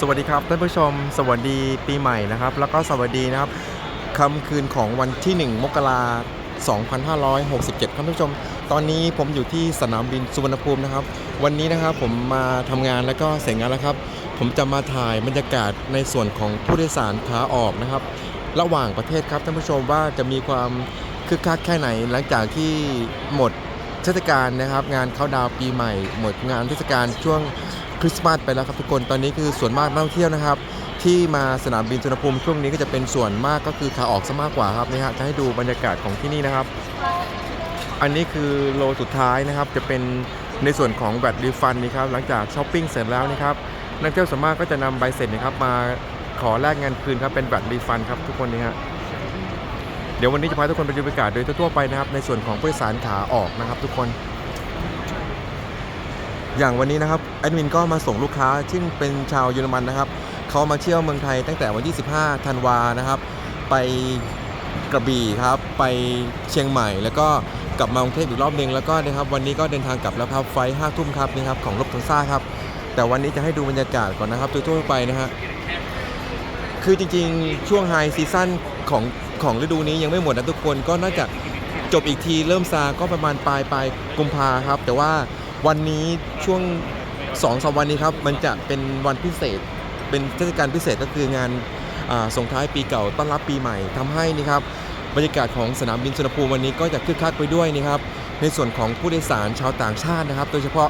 สวัสดีครับท่านผู้ชม สวัสดีปีใหม่นะครับ แล้วก็สวัสดีนะครับคำคืนของวันที่ 1 มกราคม2567ครับท่านผู้ชม ตอนนี้ผมอยู่ที่สนามบินสุวรรณภูมินะครับ วันนี้นะครับผมมาทำงานแล้วก็เสร็จงานแล้วครับ ผมจะมาถ่ายบรรยากาศในส่วนของผู้โดยสารขาออกนะครับ ระหว่างประเทศครับท่านผู้ชมว่าจะมีความคึกคักแค่ไหนหลังจากที่หมดเทศกาลนะครับ งานเข้าดาวปีใหม่ หมดงานเทศกาลช่วง คริสต์มาสไปแล้วครับทุกคนตอนนี้คือส่วนมากนักท่องเที่ยวนะครับ ที่มาสนามบินสุวรรณภูมิช่วงนี้ก็จะเป็นส่วนมากก็คือขาออกซะมากกว่าครับนี่ฮะจะให้ดูบรรยากาศของที่นี่นะครับ อันนี้คือโลสุดท้ายนะครับ จะเป็นในส่วนของแบตรีฟันนี่ครับหลังจากช้อปปิ้งเสร็จแล้วนะครับนักเที่ยวส่วนมากก็จะนำใบเสร็จนะครับมาขอแลกเงินคืนครับเป็นแบตรีฟันครับทุกคนนี่ฮะเดี๋ยววันนี้จะพาทุกคนไปดูบรรยากาศโดยทั่วไปนะครับในส่วนของผู้โดยสารขาออกนะครับ ทุกคน อย่างวันนี้นะครับแอดมินก็มาส่งลูกค้าซึ่งเป็นชาวเยอรมันนะครับเขามาเที่ยวเมืองไทยตั้งแต่วันที่ 15 ธันวานะครับ ไปกระบี่ครับ ไปเชียงใหม่ แล้วก็กลับมากรุงเทพอีกรอบหนึ่งแล้วก็นะครับวันนี้ก็เดินทางกลับแล้วครับไฟห้าทุ่มครับนี่ครับของรถทังซ่าครับ แต่วันนี้จะให้ดูบรรยากาศก่อนนะครับทั่วๆไปนะฮะคือจริงๆ ช่วงไฮซีซั่นของของฤดูนี้ยังไม่หมดนะทุกคนก็น่าจะจบอีกทีเริ่มซาก็ประมาณปลายปลายกุมภาครับ แต่ว่า วันนี้ช่วง2องสวันนี้ครับมันจะเป็นวันพิเศษ เป็นเทศกาลพิเศษก็คืองานส่งท้ายปีเก่าต้อนรับปีใหม่ทำให้นี่ครับบรรยากาศของสนามบินสุวรรณภูมิวันนี้ก็จะคึกคักไปด้วยนี่ครับในส่วนของผู้โดยสารชาวต่างชาตินะครับ โดยเฉพาะ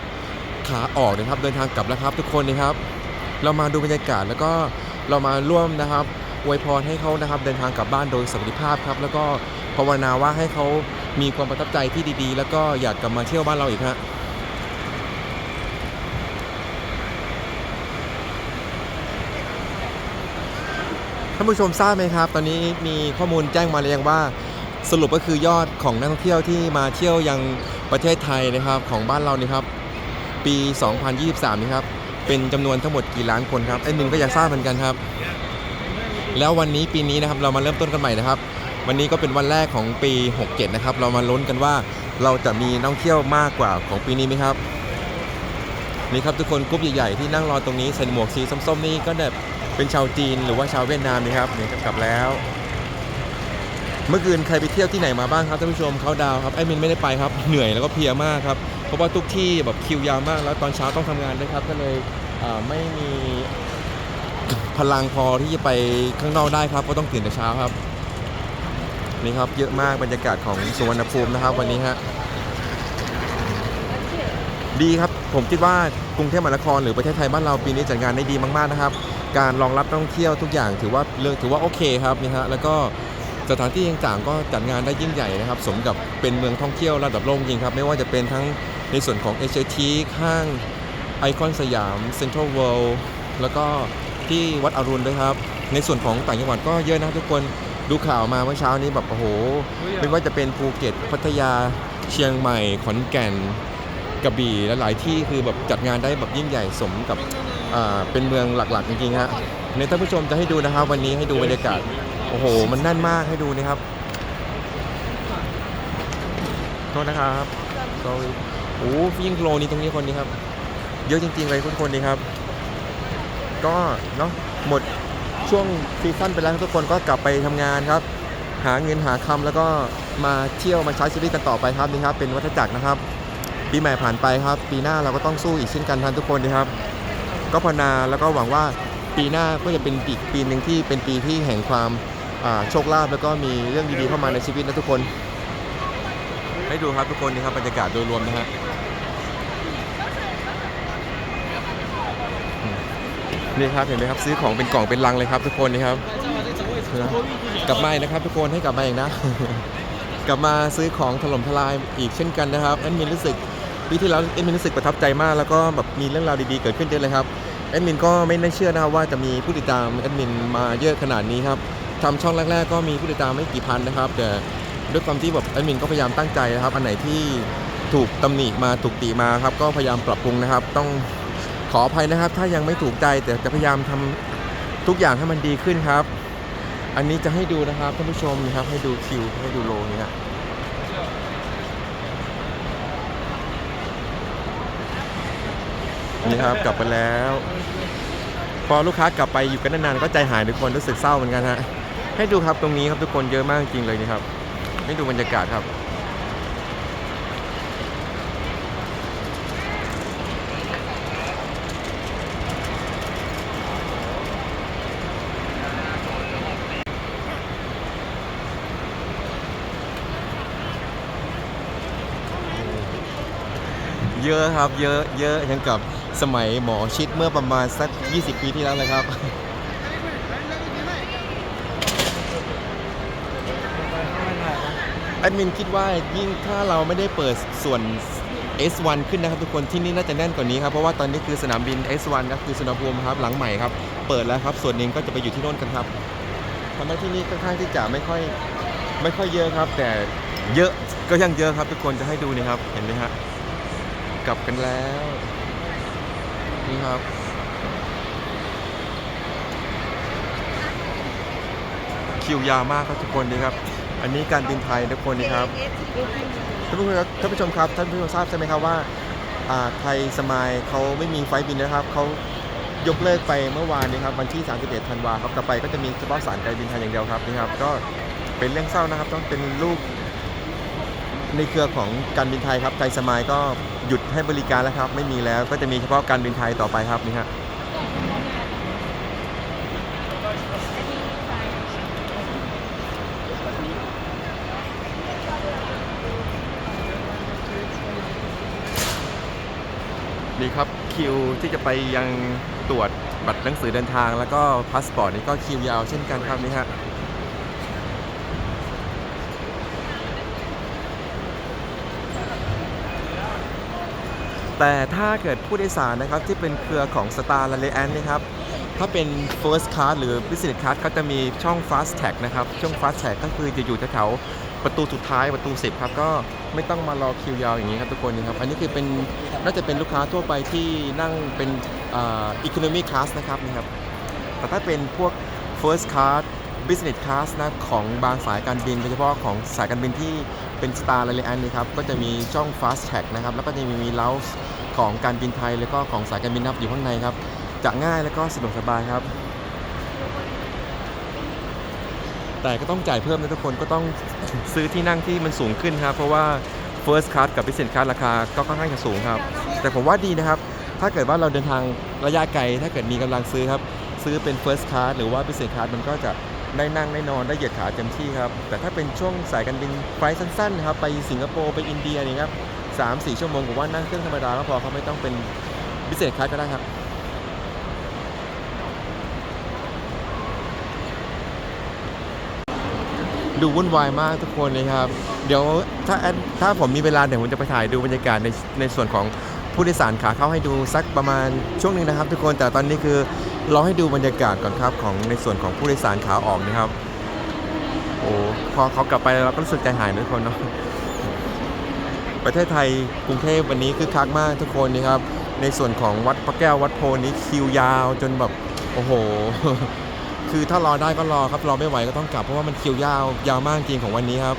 ขาออกนะครับเดินทางกลับแล้วครับทุกคนนะครับ เรามาดูบรรยากาศแล้วก็เรามาร่วมนะครับอวยพรให้เขานะครับเดินทางกลับบ้านโดยสวัสดิภาพครับ แล้วก็ภาวนาว่าให้เขามีความประทับใจที่ดีๆ แล้วก็อยากกลับมาเที่ยวบ้านเราอีกฮะ ท่านผู้ชมทราบไหมครับ ตอนนี้มีข้อมูลแจ้งมาเลยยังว่า สรุปก็คือยอดของนักท่องเที่ยวที่มาเที่ยวยังประเทศไทยนะครับของบ้านเรานี่ครับ ปี 2023 นี่ครับ เป็นจำนวนทั้งหมดกี่ล้านคนครับไอ้มินก็อยากทราบเหมือนกันครับ แล้ววันนี้ปีนี้นะครับเรามาเริ่มต้นกันใหม่นะครับ วันนี้ก็เป็นวันแรกของปี 67 นะครับ เรามาลุ้นกันว่าเราจะมีนักท่องเที่ยวมากกว่าของปีนี้ไหมครับนี่ครับทุกคนกรุ๊ปใหญ่ๆที่นั่งรอตรงนี้ใส่หมวกสีส้มๆนี่ก็แบบ เป็นชาวจีนหรือว่าชาวเวียดนามนะครับเนี่กลับแล้ว เมื่อคืนใครไปเที่ยวที่ไหนมาบ้างครับท่านผู้ชมเขาดาวครับไอ้มินไม่ได้ไปครับเหนื่อยแล้วก็เพลียมากครับเพราะว่าทุกที่แบบคิวยาวมาก แล้วตอนเช้าต้องทำงานด้วยครับก็เลยไม่มีพลังพอที่จะไปข้างนอกได้ครับก็ต้องตื่นแต่เช้าครับนี่ครับเยอะมากบรรยากาศของสุวรรณภูมินะครับ วันนี้ฮะดีครับผมคิดว่ากรุงเทพมหานครหรือประเทศไทยบ้านเราปีนี้จัดงานได้ดีมากๆนะครับ การรองรับนักท่องเที่ยวทุกอย่างถือว่าเรื่องถือว่าโอเคครับนี่ฮะแล้วก็สถานที่ต่างๆก็จัดงานได้ยิ่งใหญ่นะครับ สมกับเป็นเมืองท่องเที่ยวระดับโลกจริงครับ ไม่ว่าจะเป็นทั้งในส่วนของเอเชียทีห้างไอคอนสยามเซ็นทรัลเวิลด์แล้วก็ที่วัดอรุณด้วยครับ ในส่วนของต่างจังหวัดก็เยอะนะทุกคนดูข่าวมาเมื่อเช้านี้แบบโอ้โห ไม่ว่าจะเป็นภูเก็ตพัทยาเชียงใหม่ขอนแก่นกระบี่และหลายที่คือแบบจัดงานได้แบบยิ่งใหญ่สมกับ เป็นเมืองหลักๆจริงๆฮะในท่านผู้ชมจะให้ดูนะครับ วันนี้ให้ดูบรรยากาศโอ้โห มันแน่นมากให้ดูนะครับโทษนะครับโอ้ยิ่งโลนี้ตรงนี้คนนี้ครับ เยอะจริงๆเลยทุกคนนี่ครับ ก็เนาะหมดช่วงซีซั่นไปแล้วทุกคนก็กลับไปทำงานครับ หาเงินหาคำแล้วก็มาเที่ยวมาใช้ชีวิตกันต่อไปครับนี่ครับเป็นวัฏจักรนะครับปีใหม่ผ่านไปครับ ปีหน้าเราก็ต้องสู้อีกเช่นกันทันทุกคนนะครับ ก็ภาวนาแล้วก็หวังว่าปีหน้าก็จะเป็นอีกปีหนึ่งที่เป็นปีที่แห่งความอ่าโชคลาภแล้วก็มีเรื่องดีๆเข้ามาในชีวิตนะทุกคน ให้ดูครับทุกคนนี่ครับบรรยากาศโดยรวมนะฮะอืมนี่ครับเห็นไหมครับซื้อของเป็นกล่องเป็นลังเลยครับทุกคนนี่ครับนะกลับมาอีกนะครับทุกคนให้กลับมาอีกนะ กลับมาซื้อของถล่มทลายอีกเช่นกันนะครับแอดมินรู้สึกปีที่แล้วแอดมินรู้สึกประทับใจมาก แล้วก็แบบมีเรื่องราวดีๆเกิดขึ้นเยอะเลยครับแอ ดมินก็ไม่น่าเชื่อนะครับว่าจะมีผู้ติดตามแอดมินมาเยอะขนาดนี้ครับทำช่องแรก ๆ ก็มีผู้ติดตามไม่กี่พันนะครับ แต่ด้วยความที่แบบแอดมินก็พยายามตั้งใจนะครับ อันไหนที่ถูกตำหนิมาถูกติมาครับ ก็พยายามปรับปรุงนะครับ ต้องขออภัยนะครับ ถ้ายังไม่ถูกใจแต่จะพยายามทำทุกอย่างให้มันดีขึ้นครับ อันนี้จะให้ดูนะครับท่านผู้ชมนะครับให้ดูคิวให้ดูโลนี้นะ นี่ครับกลับไปแล้ว พอลูกค้ากลับไปอยู่กันนานๆก็ใจหายทุกคนรู้สึกเศร้าเหมือนกันฮะให้ดูครับตรงนี้ครับทุกคนเยอะมากจริงเลยนี่ครับ ให้ดูบรรยากาศครับเยอะครับเยอะเยอะยังกับ สมัยหมอชิดเมื่อประมาณสัก 20 ปีที่แล้วเลยครับ แอดมินคิดว่ายิ่งถ้าเราไม่ได้เปิดส่วน S1 ขึ้นนะครับทุกคนที่นี่น่าจะแน่นกว่านี้ครับ เพราะว่าตอนนี้คือสนามบิน S1 ก็คือสุนภูมิครับหลังใหม่ครับ เปิดแล้วครับ ส่วนหนึ่งก็จะไปอยู่ที่โน่นกันครับทำให้ที่นี่ค่อนข้างที่จะไม่ค่อยไม่ค่อยเยอะครับ แต่เยอะก็ยังเยอะครับทุกคนจะให้ดูนี่ครับ เห็นไหมฮะกลับกันแล้ว นี่ครับ คิวยาวมากครับทุกคนนี่ครับ อันนี้การบินไทยทุกคนนี่ครับท่านผู้ชมครับท่านผู้ชมครับท่านผู้ชมทราบใช่ไหมครับว่าไทยสมายเขาไม่มีไฟบินนะครับเขายกเลิกไปเมื่อวานนี้ครับวันที่ 31 ธันวาครับต่อไปก็จะมีเฉพาะสารการบินไทยอย่างเดียวครับนี่ครับก็เป็นเรื่องเศร้านะครับ ต้องเป็นลูก ในเครือของการบินไทยครับไทยสมายก็หยุดให้บริการแล้วครับ ไม่มีแล้วก็จะมีเฉพาะการบินไทยต่อไปครับนี่ฮะนี่ครับคิวที่จะไปยังตรวจบัตรหนังสือเดินทาง แล้วก็พาสปอร์ตนี่ก็คิวยาวเช่นกันครับนี่ฮะ แต่ถ้าเกิดผู้โดยสารนะครับที่เป็นเครือของ Star และ l e a n นนะครับถ้าเป็น First Class หรือ Business Class เขาจะมีช่อง Fast Tag นะครับ ช่อง Fast Tag ก็คือจะอยู่แถวๆประตูสุดท้ายประตู 10 ครับ ก็ไม่ต้องมารอคิวยาวอย่างนี้ครับทุกคนนะครับ อันนี้คือเป็นน่าจะเป็นลูกค้าทั่วไปที่นั่งเป็นอ่า Economy Class นะครับนะครับ แต่ถ้าเป็นพวก First Class Business Class นะของบางสายการบินโดยเฉพาะของสายการบินที่เป็น Star และ l e a n นะครับก็จะมีช่อง Fast Tag นะครับแล้วก็จะมีมี l o u n g ของการบินไทย แล้วก็ของสายการบินนับอยู่ข้างในครับจะง่ายแล้วก็สะดวกสบายครับ แต่ก็ต้องจ่ายเพิ่มนะทุกคนก็ต้องซื้อที่นั่งที่มันสูงขึ้นครับ เพราะว่า First Class กับ Business Class ราคาก็ค่อนข้างจะสูงครับ แต่ผมว่าดีนะครับ ถ้าเกิดว่าเราเดินทางระยะไกล ถ้าเกิดมีกำลังซื้อครับ ซื้อเป็น First Class หรือว่า Business Class มันก็จะ ได้นั่งได้นอนได้เหยียดขาเต็มที่ครับ แต่ถ้าเป็นช่วงสายการบินไฟล์สั้นๆครับไปสิงคโปร์ไปอินเดียนี่ครับสามสี่ชั่วโมงผมว่านั่งเครื่องธรรมดาก็พอเขาไม่ต้องเป็น Business Class ก็ได้ครับดูวุ่นวายมากทุกคนเลยครับ เดี๋ยวถ้าแอดถ้าผมมีเวลาเดี๋ยวผมจะไปถ่ายดูบรรยากาศในในส่วนของผู้โดยสารขาเข้าให้ดูสักประมาณช่วงนึงนะครับ ทุกคนแต่ตอนนี้คือ เราให้ดูบรรยากาศก่อนครับของในส่วนของผู้โดยสารขาออกนะครับ โอ้พอเขากลับไปเราก็รู้สึกใจหายนะทุกคนเนาะประเทศไทยกรุงเทพวันนี้คือคักมากทุกคนนะครับ ในส่วนของวัดพระแก้ววัดโพนี้คิวยาวจนแบบโอ้โห คือถ้ารอได้ก็รอครับรอไม่ไหวก็ต้องกลับเพราะว่ามันคิวยาวยาวมากจริงของวันนี้ครับ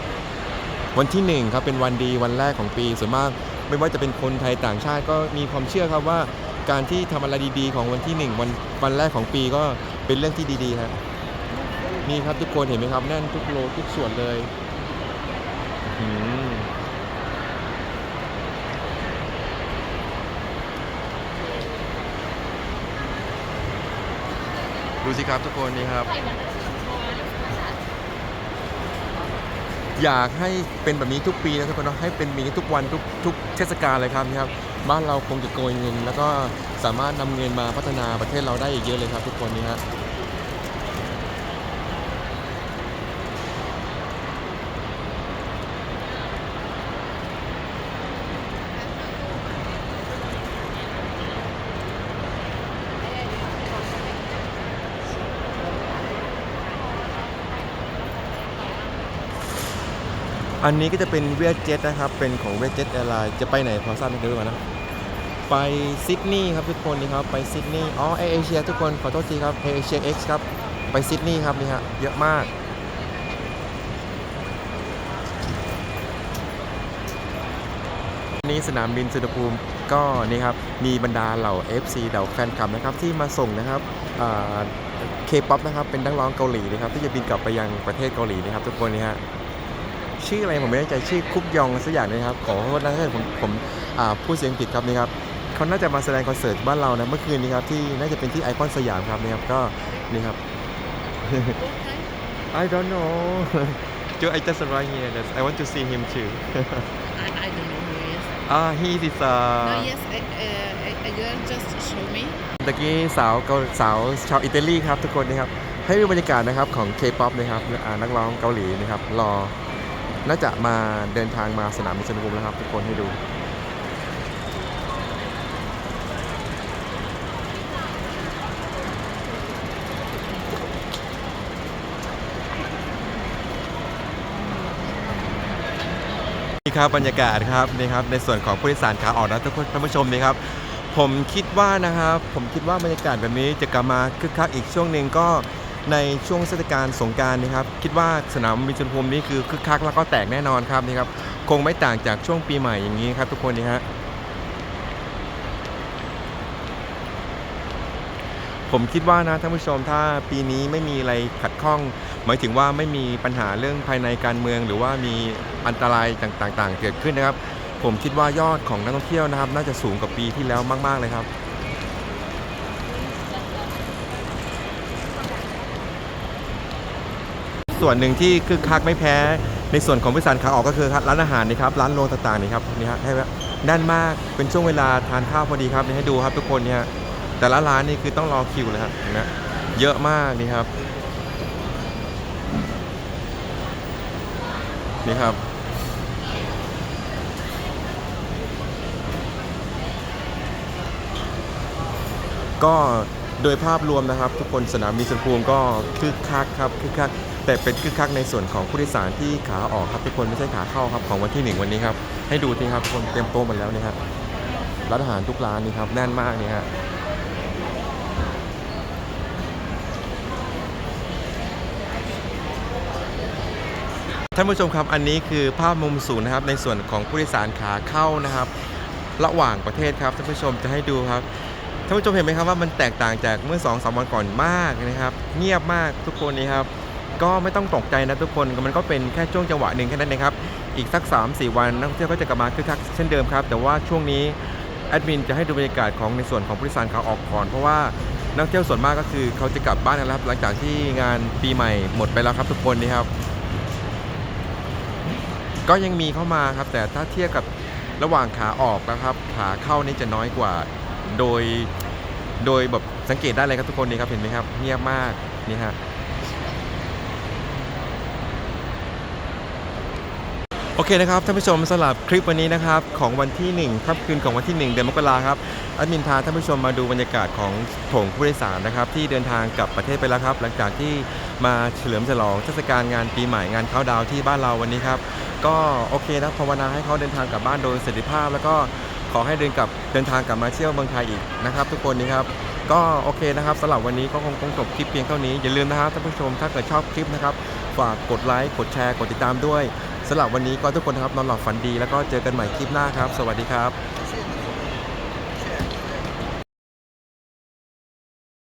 วันที่หนึ่งครับเป็นวันดีวันแรกของปีส่วนมาก ไม่ว่าจะเป็นคนไทยต่างชาติก็มีความเชื่อครับว่า การที่ทำอะไรดีๆ ของวันที่หนึ่งวันวันแรกของปีก็เป็นเรื่องที่ดีๆครับนี่ครับทุกคนเห็นไหมครับแน่นทุกโลทุกส่วนเลยดูสิครับทุกคนนี่ครับ อยากให้เป็นแบบนี้ทุกปีนะทุกคนเนาะให้เป็นแบบนี้ทุกวันทุกทุกเทศกาลเลยครับนี่ครับ บ้านเราคงจะโกยเงิน แล้วก็สามารถนำเงินมาพัฒนาประเทศเราได้อีกเยอะเลยครับทุกคนนี่ฮะอันนี้ก็จะเป็นเวียดเจ็ตนะครับ เป็นของเวียดเจ็ตแอร์ไลน์จะไปไหนพอทราบไหมเดี๋ยวดูก่อนนะ ไปซิดนีย์ครับทุกคนนี่ครับไปซิดนีย์อ๋อเอเชียทุกคนขอโทษทีครับเอเชียเอ็กซ์ครับไปซิดนีย์ครับนี่ฮะเยอะมากนี่สนามบินสุวรรณภูมิก็นี่ครับมีบรรดาเหล่า FC เหล่าแฟนคลับนะครับที่มาส่งนะครับเคป๊อปนะครับเป็นนักร้องเกาหลีนะครับที่จะบินกลับไปยังประเทศเกาหลีนะครับทุกคนนี่ฮะชื่ออะไรผมไม่แน่ใจชื่อคุกยองสักอย่างนะครับขอโทษนะถ้าเกิดผมผมพูดเสียงผิดครับนี่ครับ เขาน่าจะมาแสดงคอนเสิร์ตบ้านเรานะเมื่อคืนนี้ครับที่น่าจะเป็นที่ไอคอนสยามครับนี่ครับก็นี่ครับ I don't know Joe I just arrived here That's- I want to see him too I, I don't know who he is. ah he is uh no, yes, I, uh, I, I didn't just show me. ตะกี้สาวเกาสาวชาวอิตาลีครับทุกคนนะครับให้ดูบรรยากาศนะครับของ K-POP นะครับอ่านักร้องเกาหลีนะครับรอน่าจะมาเดินทางมาสนามบินสุวรรณภูมิแล้วครับทุกคนให้ดู ครับบรรยากาศครับนี่ครับในส่วนของผู้โดยสารขาออกนะทุกคนท่านผู้ชมนี่ครับผมคิดว่านะครับผมคิดว่าบรรยากาศแบบนี้จะกลับมาคึกคักอีกช่วงหนึ่งก็ในช่วงเทศกาลสงการนะครับ คิดว่าสนามบินสุวรรณภูมินี้คือคึกคักแล้วก็แตกแน่นอนครับนี่ครับคงไม่ต่างจากช่วงปีใหม่อย่างนี้ครับทุกคนนี่ฮะ ผมคิดว่านะท่านผู้ชมถ้าปีนี้ไม่มีอะไรขัดข้อง หมายถึงว่าไม่มีปัญหาเรื่องภายในการเมือง หรือว่ามีอันตรายต่างๆ เกิดขึ้นนะครับ ผมคิดว่ายอดของนักท่องเที่ยวนะครับ น่าจะสูงกว่าปีที่แล้วมากๆเลยครับส่วนหนึ่งที่คึกคักไม่แพ้ในส่วนของผู้โดยสาขาออกก็คือร้านอาหารนี่ครับร้านโรงต่างๆนี่ครับนี่ฮะให้แน่นมากเป็นช่วงเวลาทานข้าวพอดีครับนี่ให้ดูครับทุกคนเนี่ย แต่ละร้านนี่คือต้องรอคิวเลยครับเห็นไหมเยอะมากนี่ครับ นี่ครับ ก็โดยภาพรวมนะครับ ทุกคนสนามบินสุวรรณภูมิก็คึกคักครับคึกคักแต่เป็นคึกคักในส่วนของผู้โดยสารที่ขาออกครับทุกคนไม่ใช่ขาเข้าครับของวันที่หนึ่งวันนี้ครับให้ดูทีครับทุกคนเต็มโต๊ะหมดแล้วนี่ครับร้านอาหารทุกร้านนี่ครับแน่นมากนี่ฮะ ท่านผู้ชมครับอันนี้คือภาพมุมสูงนะครับ ในส่วนของผู้โดยสารขาเข้านะครับ ระหว่างประเทศครับท่านผู้ชมจะให้ดูครับท่านผู้ชมเห็นไหมครับว่ามันแตกต่างจากเมื่อ2อสวันก่อนมากนะครับ เงียบมากทุกคนนี่ครับก็ไม่ต้องตกใจนะทุกคนมันก็เป็นแค่ช่วงจังหวะหนึ่งแค่นั้นเองครับ อีกสัก 3-4 วันนักท่องเที่ยวก็จะกลับมาคึกคักเช่นเดิมครับ แต่ว่าช่วงนี้แอดมินจะให้ดูบรรยากาศของในส่วนของผู้โดยสารขาออกก่อนเพราะว่านักเที่ยวส่วนมากก็คือเขาจะกลับบ้านนแล้วครับ หลังจากที่งานปีใหม่หมดไปแล้วครับทุกคนนี่ครับ ก็ยังมีเข้ามาครับ แต่ถ้าเทียบกับระหว่างขาออกนะครับ ขาเข้านี่จะน้อยกว่า โดย โดยแบบสังเกตได้เลยครับทุกคนนี่ครับเห็นไหมครับเงียบมากนี่ฮะ โอเคนะครับท่านผู้ชมสำหรับคลิปวันนี้นะครับของวันที่1ครับคืนของวันที่ 1 เดือนมกราครับแอดมินพาท่านผู้ชมมาดูบรรยากาศของโถงผู้โดยสารนะครับที่เดินทางกลับประเทศไปแล้วครับ หลังจากที่มาเฉลิมฉลองเทศกาลงานปีใหม่งานเข้าดาวที่บ้านเราวันนี้ครับก็โอเคนะภาวนาให้เขาเดินทางกลับบ้านโดยประสิทธิภาพ แล้วก็ขอให้เดินกลับเดินทางกลับมาเที่ยวเมืองไทยอีกนะครับ ทุกคนนี่ครับก็โอเคนะครับสำหรับวันนี้ก็คงคงจบคลิปเพียงเท่านี้อย่าลืมนะครับท่านผู้ชมถ้าเกิดชอบคลิปนะครับฝากกดไลค์กดแชร์กดติดตามด้วย สำหรับวันนี้ก็ทุกคนนะครับนอนหลับฝันดี แล้วก็เจอกันใหม่คลิปหน้าครับ สวัสดีครับ